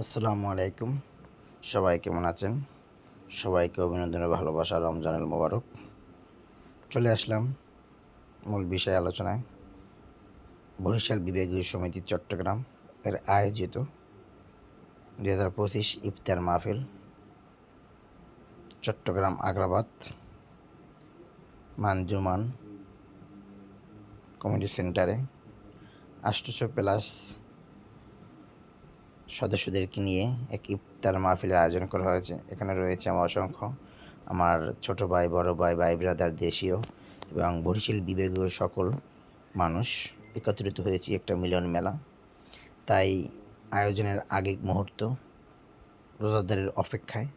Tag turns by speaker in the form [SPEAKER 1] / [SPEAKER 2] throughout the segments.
[SPEAKER 1] আসসালামু আলাইকুম। সবাই কেমন আছেন? সবাইকে অভিনন্দন ভালোবাসা রমজানুল মোবারক। চলে আসলাম মূল বিষয় আলোচনায়। বরিশাল বিভাগীয় সমিতি চট্টগ্রাম এর আয়োজিত দুই হাজার পঁচিশ ইফতার মাহফিল চট্টগ্রাম আগ্রাবাদ মানজুমান কমিউনিটি সেন্টারে। আষ্টশো প্লাস সদস্যদেরকে নিয়ে এক ইফতার মাহফিলের আয়োজন করা হয়েছে। এখানে রয়েছে আমার অসংখ্য, আমার ছোট ভাই, বড় ভাই ভাই ব্রাদার দেশীয় এবং বরিশাল বিভাগীয় সকল মানুষ একত্রিত হয়েছি একটা মিলন মেলা। তাই আয়োজনের আগের মুহূর্ত, রোজাদারের অপেক্ষায়,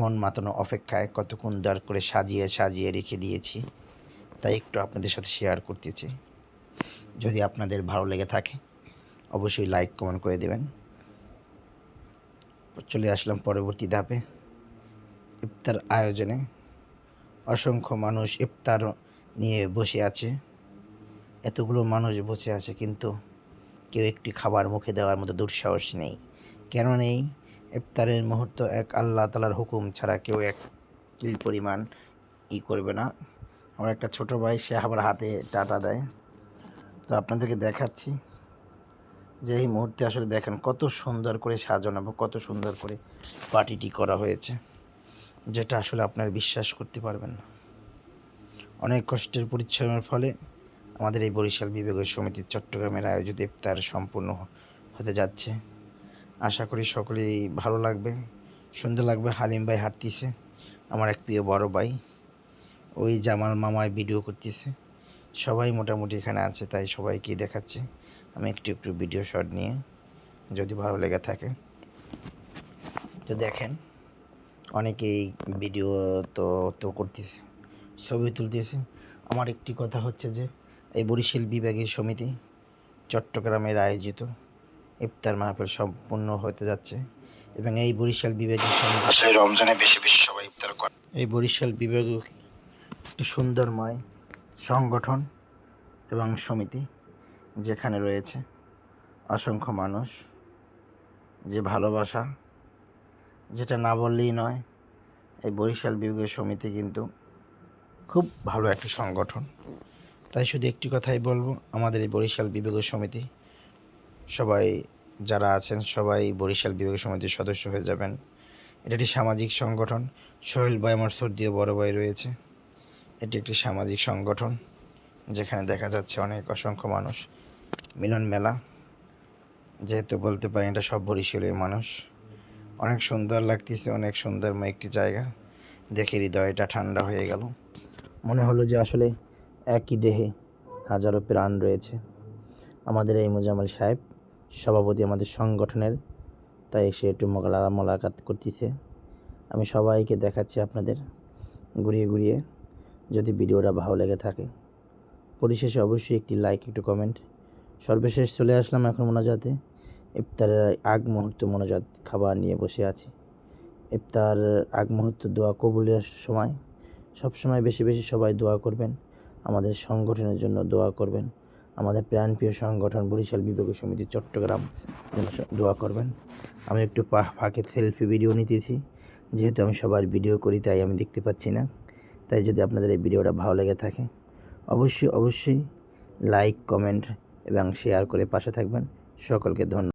[SPEAKER 1] মন মাতানো অপেক্ষায় কতক্ষণ দর করে সাজিয়ে সাজিয়ে রেখে দিয়েছি, তাই একটু আপনাদের সাথে শেয়ার করতেছি। যদি আপনাদের ভালো লেগে থাকে অবশ্যই লাইক কমেন্ট করে দেবেন। চলে আসলাম পরবর্তী ধাপে, ইফতার আয়োজনে। অসংখ্য মানুষ ইফতার নিয়ে বসে আছে। এতগুলো মানুষ বসে আছে, কিন্তু কেউ একটি খাবার মুখে দেওয়ার মতো দুঃসাহস নেই। কেন নেই? ইফতারের মুহূর্ত এক আল্লাহ তালার হুকুম ছাড়া কেউ এক তিল পরিমাণ ই করবে না। আমার একটা ছোট ভাই, সে আবার হাতে টাটা দেয়। তো আপনাদেরকে দেখাচ্ছি। যে এই মুহূর্তে আসলে দেখেন কত সুন্দর করে সাজানো এবং কত সুন্দর করে পার্টিটি করা হয়েছে, যেটা আসলে আপনার বিশ্বাস করতে পারবেন না। অনেক কষ্টের পরিশ্রমের ফলে আমাদের এই বরিশাল বিভাগীয় সমিতির চট্টগ্রামের আয়োজিত ইফতার সম্পূর্ণ হতে যাচ্ছে। আশা করি সকলেই ভালো লাগবে, সুন্দর লাগবে, হালিম ভাই হাঁটতিছে, আমার এক প্রিয় বড় ভাই, ওই জামাল মামায় ভিডিও করতেছে। সবাই মোটামুটি এখানে আছে, তাই সবাইকেই দেখাচ্ছে। আমি একটু একটু ভিডিও শট নিয়ে যদি ভালো লেগে থাকে। তো দেখেন অনেকেই ভিডিও তো তো করতেছে ছবি তুলতেছে। আমার একটি কথা হচ্ছে যে এই বরিশাল বিভাগীয় সমিতি চট্টগ্রামের আয়োজিত ইফতার মাহফিল সম্পূর্ণ হতে যাচ্ছে এবং এই বরিশাল বিভাগীয় সমিতি রমজানে বেশি বেশি সবাই ইফতার করে। এই বরিশাল বিভাগীয় একটি সুন্দরময় সংগঠন এবং সমিতি যেখানে রয়েছে। অসংখ্য মানুষ। যে ভালোবাসা, যেটা না বললেই নয়, এই বরিশাল বিভাগীয় সমিতি কিন্তু খুব ভালো একটা সংগঠন। তাই শুধু একটি কথাই বলব, আমাদের এই বরিশাল বিভাগীয় সমিতি, সবাই যারা আছেন, সবাই বরিশাল বিভাগীয় সমিতির সদস্য হয়ে যাবেন। এটা একটি সামাজিক সংগঠন। সোহেল ভাই, আমার সর্দীয় বড় ভাই রয়েছে। এটি একটি সামাজিক সংগঠন, যেখানে দেখা যাচ্ছে অনেক অসংখ্য মানুষ। মিলন মেলা, যেহেতু বলতে পারি এটা সব বরিশালের মানুষ। অনেক সুন্দর লাগতেছে, অনেক সুন্দরময় একটি জায়গা। দেখে হৃদয়টা ঠান্ডা হয়ে গেল। মনে হলো যে আসলে একই দেহে হাজারো প্রাণ রয়েছে। আমাদের এই মোজাম্মেল সাহেব, সভাপতি আমাদের সংগঠনের, তাই সে একটু মোকালা মোলাকাত করতেছে। আমি সবাইকে দেখাচ্ছি আপনাদের ঘুরিয়ে ঘুরিয়ে, যদি ভিডিওটা ভালো লেগে থাকে। পরিশেষে অবশ্যই একটি লাইক একটু কমেন্ট সর্বশেষ চলে আসলাম এখন মোনাজাতে। ইফতারের আগ মুহূর্ত মোনাজাত খাবার নিয়ে বসে আছি। ইফতার আগ মুহূর্ত দোয়া কবুলের সময়। সব সময় বেশি বেশি সবাই দোয়া করবেন। আমাদের সংগঠনের জন্য দোয়া করবেন। আমাদের প্রাণপ্রিয় সংগঠন বরিশাল বিভাগীয় সমিতি চট্টগ্রাম দোয়া করবেন। আমি একটু ফাঁকে সেলফি ভিডিও নিতেছি। যেহেতু আমি সবার ভিডিও করি, তাই আমি দেখতে পাচ্ছি না। তাই যদি আপনাদের এই ভিডিওটা ভালো লেগে থাকে, অবশ্যই অবশ্যই লাইক, কমেন্ট এবং শেয়ার করে পাশে থাকবেন। সকলকে ধন্যবাদ।